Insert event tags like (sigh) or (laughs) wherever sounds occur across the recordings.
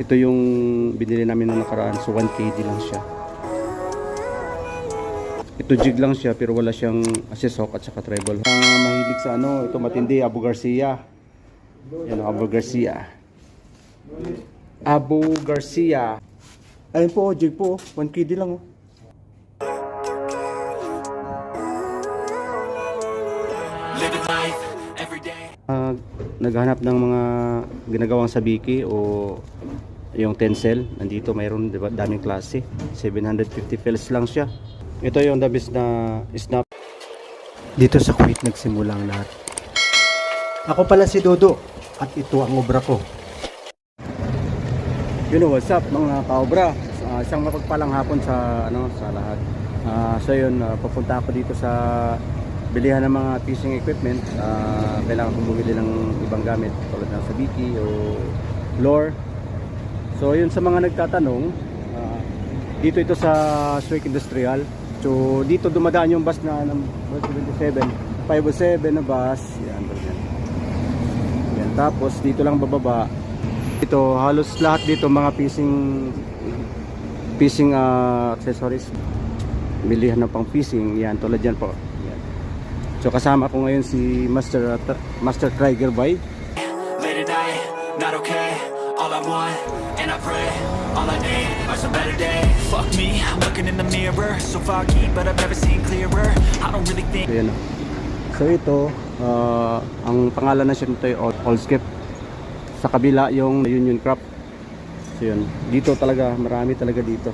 Ito yung binili namin nung nakaraan. So 1KD lang siya. Ito jig lang siya pero wala siyang assessok at saka treble. Ah, mahilig sa ano, ito matindi, Abu Garcia. Yan, Abu Garcia. Abu Garcia. Ayun po, jig po. 1KD lang oh. Day. Ah, naghanap ng mga ginagawang sabiki o yung tencel nandito mayroon diba, daming klase. 750 fils lang siya. Ito yung the best na snap. Dito sa Kuwait nagsimula ang lahat. Ako pala si Dodo at ito ang obra ko. you know what's up mga kaobra? Ah, isang mapagpalang hapon sa ano sa lahat. Ah, so yun ah, papunta ako dito sa bilihan ng mga fishing equipment. Ah, kailangan kong bumili ng ibang gamit tulad ng sabiki o lure so yun sa mga nagtatanong ah, dito ito sa Swik Industrial. So dito dumadaan yung bus na ng bus 77 507 na bus. Yan, yan. yan tapos dito lang bababa. Ito halos lahat dito mga fishing fishing ah, accessories. Bilihan na pang fishing. Yan tulad yan po. Yan. so kasama ko ngayon si Master uh, Master Tiger night, not okay. All I want, pray. All I need are some better days. Fuck me, I'm looking in the mirror. So foggy, but I've never seen clearer. I don't really think. so oh. so ito ah, ang pangalan na siya nito ay All- Allskip sa kabila yung Union Crop so yun dito talaga marami talaga dito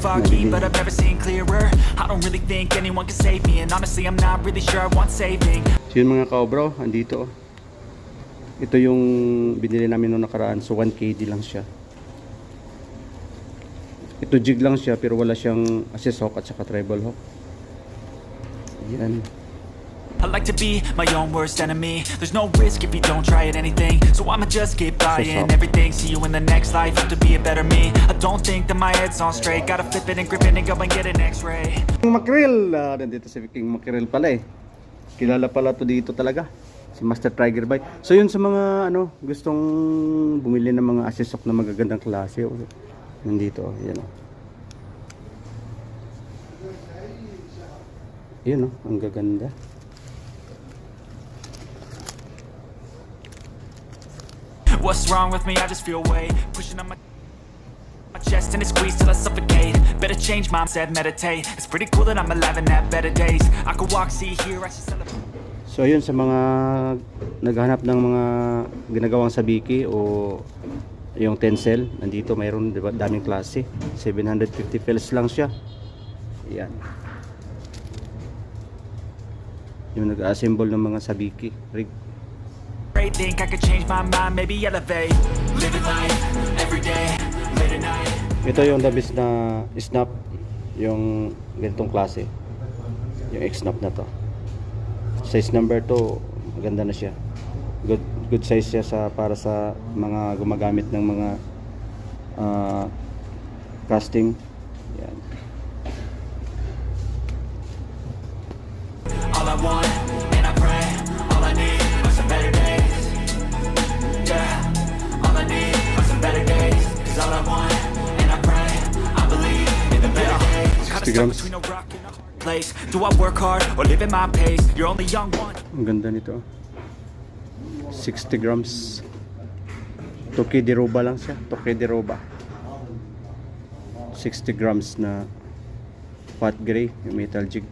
Foggy, but I've never seen clearer. I don't really think anyone can save me. And honestly, I'm not really sure I want saving. So yun mga kaobro, andito. Ito yung binili namin nung nakaraan. So 1KD lang siya. Ito jig lang siya pero wala siyang assess hook at saka treble hook. Yan. I like to be my own worst enemy. There's no risk if you don't try at anything. So I'ma just keep buying everything. See you in the next life. Have to be a better me. I don't think that my head's on straight. Gotta flip it and grip it and go and get an X-ray. King Mackerel, ah, nandito si King Mackerel pala eh. Kilala pala to dito talaga. Si Master Tiger Bite. So yun sa mga ano, gustong bumili ng mga assess hook na magagandang klase. oh. Nandito, oh, yan oh. Yun oh, ang gaganda. What's wrong with me? I just feel weight pushing on my my chest and it squeezed till I suffocate. Better change mindset, meditate. It's pretty cool that I'm alive and have better days. I could walk, see, hear, I should celebrate. So yun sa mga naghahanap ng mga ginagawang sabiki o yung tencel, nandito mayroon diba, daming klase. 750 fils lang siya. Yan. Yung nag-assemble ng mga sabiki rig. Think I could change my mind, maybe elevate. Living life every day, late at night. Ito yung the best na snap yung ganitong klase. Yung X-snap na to. Size number 2, maganda na siya. Good good size siya sa para sa mga gumagamit ng mga ah, casting. Yan. All I want, and I pray, all I need are some better days. Yeah, all I need are some better days. Cause all I want, and I pray, I believe in the better days. 60 place. Do I work hard or live at my pace? You're only young one. Ang ganda nito. 60 grams. Toke de roba lang siya. Toke de roba. 60 grams na fat gray, yung metal jig.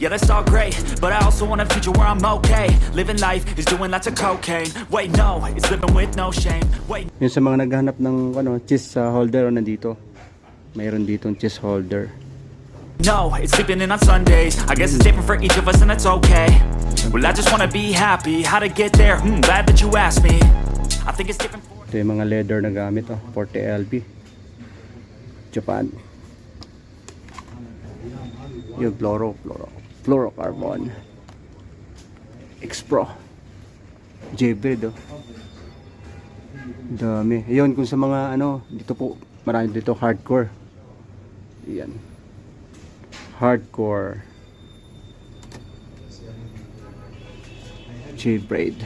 Yeah, that's all great, but I also want a future where I'm okay. Living life is doing lots of cocaine. Wait, no, it's living with no shame. Wait. Yung sa mga naghahanap ng ano, chest uh, holder o nandito. Mayroon ditong chest holder. No, it's sleeping in on Sundays. I guess it's different for each of us, and that's okay. Well, I just wanna be happy. How to get there? Hmm, glad that you asked me. I think it's different for. Ito yung mga leather na gamit, oh, 40 LB. Japan. Yung fluoro, fluoro, fluorocarbon. X-Pro. J-Bed, oh. Dami. Ayun, kung sa mga ano, dito po, marami dito hardcore. Yan hardcore J-braid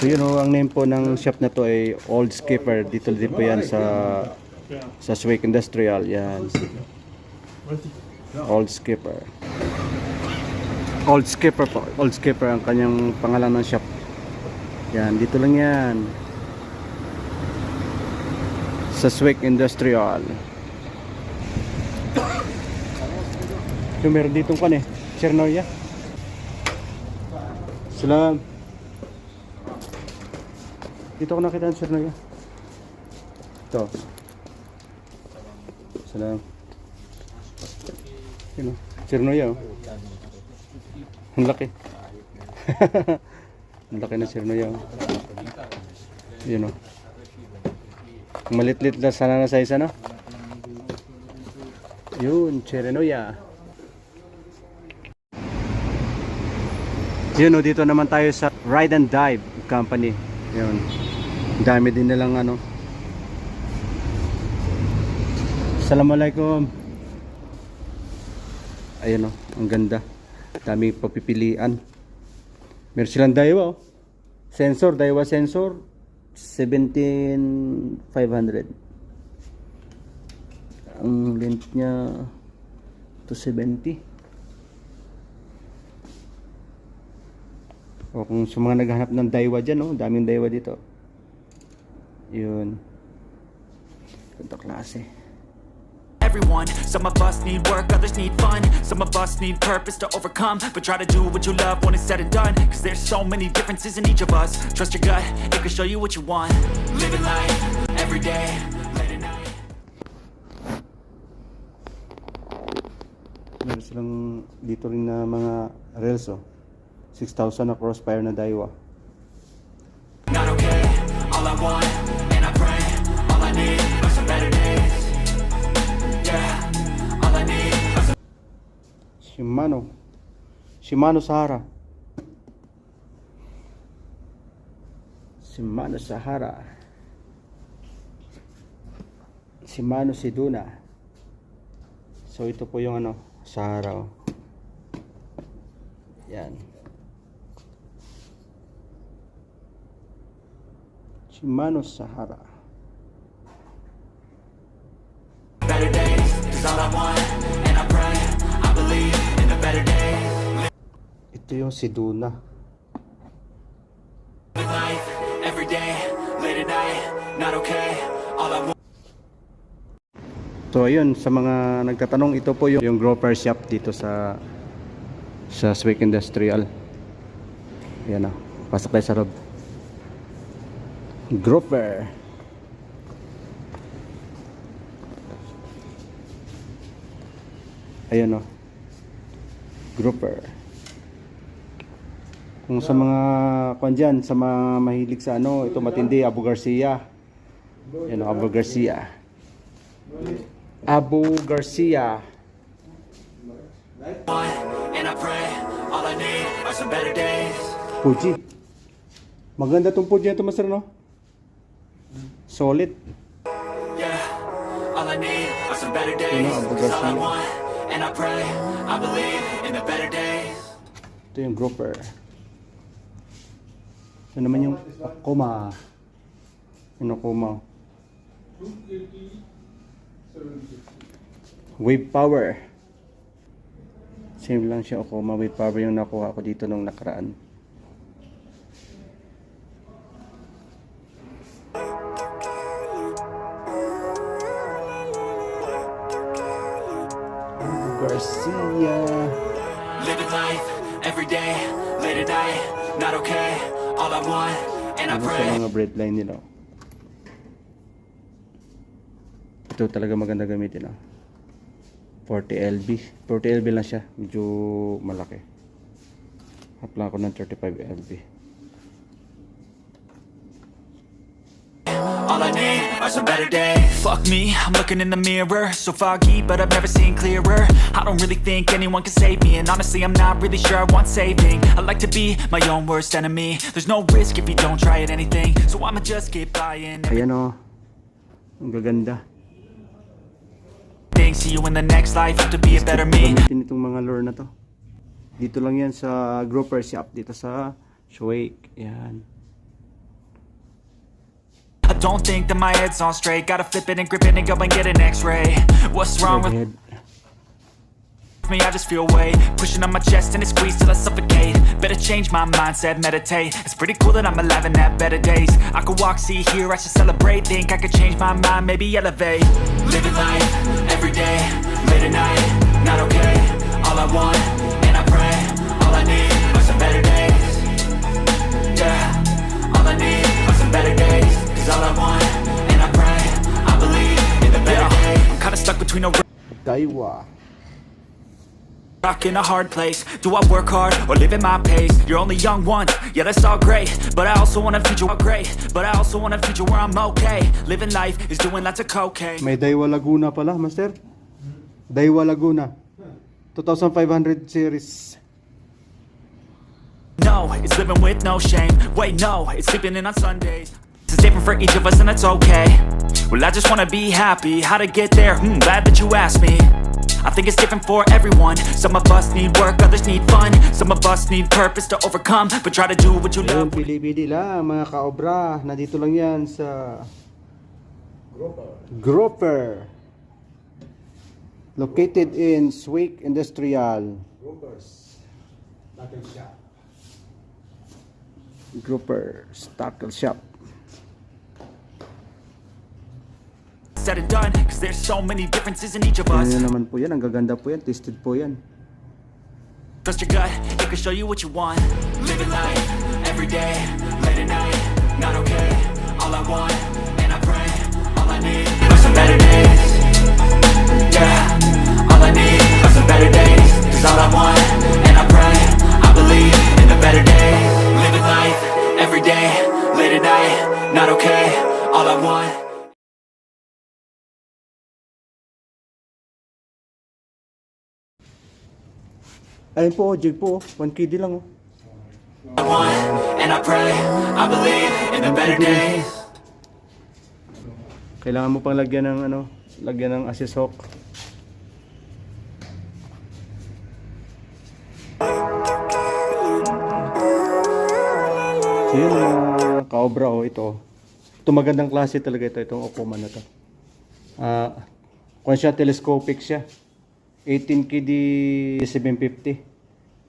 So yun know, ang name po ng shop na to ay Old Skipper. Dito din po yan sa sa Swig Industrial. Yan. Old Skipper. Old Skipper po. Old Skipper ang kanyang pangalan ng shop. Yan, dito lang yan. Sa Swake Industrial. Yung meron ditong kan eh. Chernoya. Salam. Dito ko nakita ang Chernoya. Ito. Salam. Yun o. Chernoya oh. Ang laki. (laughs) Ang laki ng Chernoya oh. Yun o. Malit-lit na sana na size ano? Yun, Chernoya. Yun o, dito naman tayo sa Ride and Dive Company. Yun. Dami din nilang ano. Assalamualaikum. Ayun o, ang ganda. Daming papipilian. Meron silang Daiwa o. Sensor, Daiwa sensor. 17,500. Ang length niya 270. O kung sa mga naghahanap ng Daiwa dyan, oh, daming Daiwa dito. Yun. Ganda klase. Everyone. Some of us need work, others need fun. Some of us need purpose to overcome. But try to do what you love when it's said and done. Cause there's so many differences in each of us. Trust your gut, it can show you what you want. Living life, every day, late at night. Meron silang dito rin na mga rails, oh. 6,000 na crossfire na Daiwa. Not okay, all I want, Shimano. Shimano Sahara. Shimano Sahara. Shimano Siduna. So ito po yung ano, Sahara. Oh. Yan. Shimano Sahara. better days Cause all I want, okay, all I want So ayun, sa mga nagtatanong, ito po yung, yung groper shop dito sa sa Swake Industrial. Ayan o, pasok tayo sa loob. Groper. Ayan o. Grouper. Kung sa mga kwan dyan, sa mga mahilig sa ano, ito matindi, Abu Garcia. Ayan o, Abu Garcia. Abu Garcia. want, and I pray All I need are some better days Fuji. Maganda tong Fuji na ito, Master, no? Solid. All I Garcia. Ito yung grouper. Ito naman yung Akuma. Yung Akuma. Wave power. Same lang siya Akuma. Wave power yung nakuha ko dito nung nakaraan. Garcia. Living life, every day, late at night Not okay, all I want, and I Ano sa pray mga breadline nila. oh. Ito talaga maganda gamitin ah. 40 LB. 40 LB lang siya. Medyo malaki. Hapla ko ng 35 LB. Are some better days Fuck me, I'm looking in the mirror So foggy, but I've never seen clearer I don't really think anyone can save me And honestly, I'm not really sure I want saving I like to be my own worst enemy There's no risk if you don't try at anything So I'ma just keep buying Ayan oh. Ang gaganda. everything See you in the next life, have to be a better me Gamitin itong mga lure na to. Dito lang yan sa Grouper Shop. Dito sa Shwake. Yan. Don't think that my head's on straight. Gotta flip it and grip it and go and get an x-ray. What's wrong with me? I just feel weight Pushing on my chest and it squeezes till I suffocate. Better change my mindset, meditate. It's pretty cool that I'm alive and have better days. I could walk, see, hear, I should celebrate. Think I could change my mind, maybe elevate. Living life, every day, late at night Not okay, all I want, and I pray All I need are some better days. Yeah, all I need are some better days Cause all I want, and I pray I believe in the better days I'm kinda stuck between a Daiwa. Rock in a hard place. Do I work hard or live at my pace? You're only young once, yeah, that's all great. But I also want a future great. But I also want a future where I'm okay. Living life is doing lots of cocaine. May Daiwa Laguna pala, Master. Daiwa Laguna. 2500 series. No, it's living with no shame. Wait, no, it's sleeping in on Sundays. This is different for each of us, and that's okay. Well, I just wanna be happy. How to get there? Hmm, glad that you asked me. I think it's different for everyone. Some of us need work, others need fun. Some of us need purpose to overcome. But try to do what you Ayun, love. pili-pili lang mga kaobra. Nandito lang yan sa Groper. Located in Swake Industrial. Groper's Tackle Shop Grouper Tackle Shop. Said and done, cause there's so many differences in each of us. Naman po yan? Ang gaganda po yan. Tested po yan. Trust your gut, it can show you what you want. Living life, every day, late at night, not okay. All I want, and I pray, all I need are some better days. Yeah, all I need are some better days. Cause all I want, and I pray, I believe in the better days. Living life, every day, late at night, not okay. All I want. Ayun po, jig po. 1 KD lang oh. I want, and I pray, I believe in the better days. Kailangan mo pang lagyan ng ano, lagyan ng assist hook. So yun mga kaobra oh, ito. Ito magandang klase talaga ito, itong Okuma na to. Ah, kung siya telescopic siya. 18 KD 750.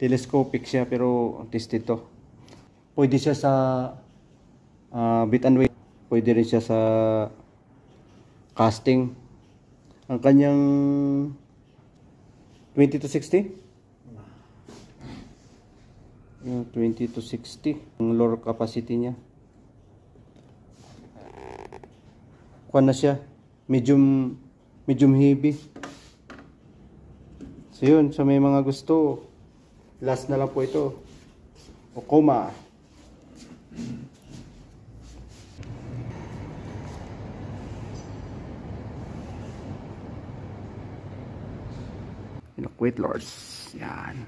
Telescopic siya pero tested to. Pwede siya sa ah, bit and weight. Pwede rin siya sa casting. Ang kanyang 20 to 60? Yung 20 to 60. Ang lure capacity niya. Kuha na siya. Medium, medium heavy. So yun, sa may mga gusto, last na lang po ito. Okoma. Quit Lords. Yan.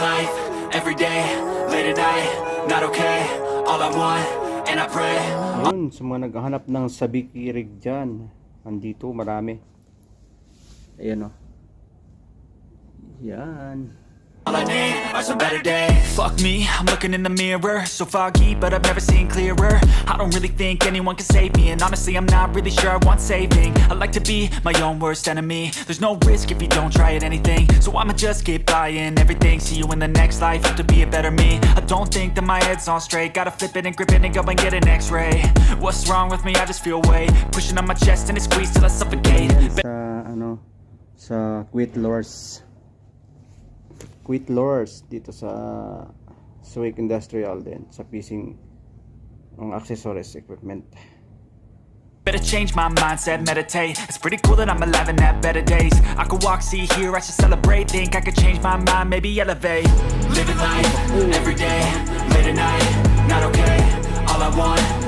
Life, every day, late at night, not okay. All I want, and I pray. Yun, sa mga naghahanap ng sabiki rig dyan. Andito, marami. Ayan o. Yan. All I need are some better days. Fuck me, I'm looking in the mirror. So foggy, but I've never seen clearer. I don't really think anyone can save me. And honestly, I'm not really sure I want saving. I like to be my own worst enemy. There's no risk if you don't try at anything. So I'ma just keep buying everything. See you in the next life, have to be a better me. I don't think that my head's on straight. Gotta flip it and grip it and go and get an x ray. What's wrong with me? I just feel weight. Pushing on my chest and it squeezes till I suffocate. Yan sa ano, sa Quit Lords. Quit Lords dito sa Swake Industrial din sa piecing ng accessories equipment. Better change my mindset, meditate. It's pretty cool that I'm alive and have better days. I could walk, see, hear, I should celebrate. Think I could change my mind, maybe elevate. Living life, every day, late at night Not okay, all I want,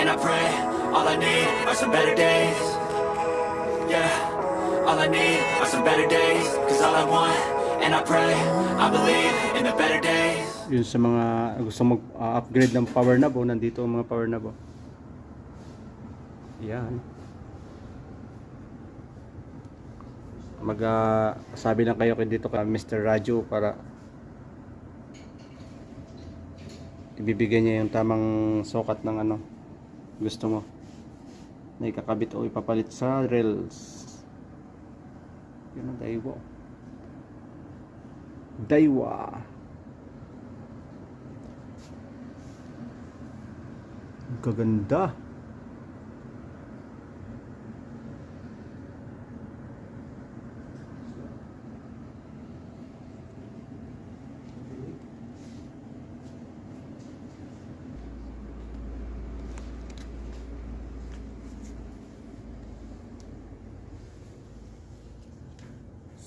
and I pray All I need are some better days Yeah All I need are some better days Cause all I want, and I pray I believe in the better days Yun sa mga gusto mag-upgrade ng power knob, oh, nandito ang mga power knob. oh. Yan. Mag ah, sabi lang kayo kay dito ka Mr. Raju para ibibigay niya yung tamang sukat ng ano gusto mo na ikakabit o ipapalit sa rails. Yun ang Daiwa. Daiwa. Ang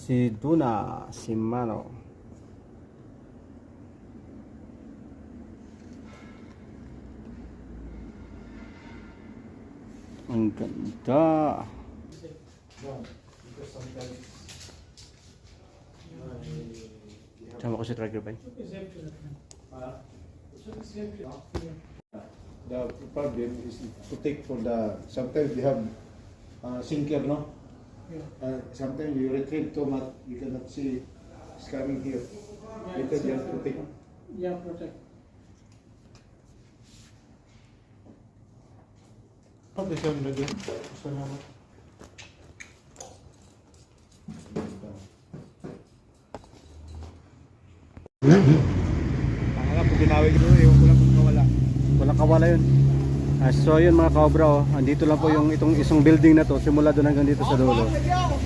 Si Duna, si Mano. Ang ganda. Sama ko si Tracker Bay. The problem is to take for the, sometimes you have uh, sinker, no? Uh, sometimes you retrieve too much, you cannot see it's coming here. Later you have to take. Yeah, protect. Siya na din. Salamat. Pangalap, kung binawi ko, ewan ko lang kung nawala. Walang kawala yun. Ah, so yun mga kabra, oh. andito lang po yung itong isang building na to, simula doon hanggang dito sa dulo.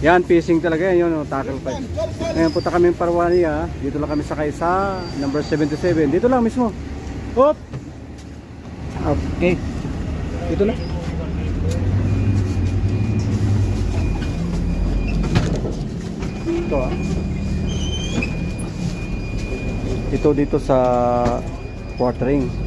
Yan, fishing talaga yan, yun, oh, tackle pipe. Ngayon punta kami ng Parwania, dito lang kami sakay sa number 77. Dito lang mismo. Hop! Okay. Dito na. Ito ah. Ito dito sa quartering.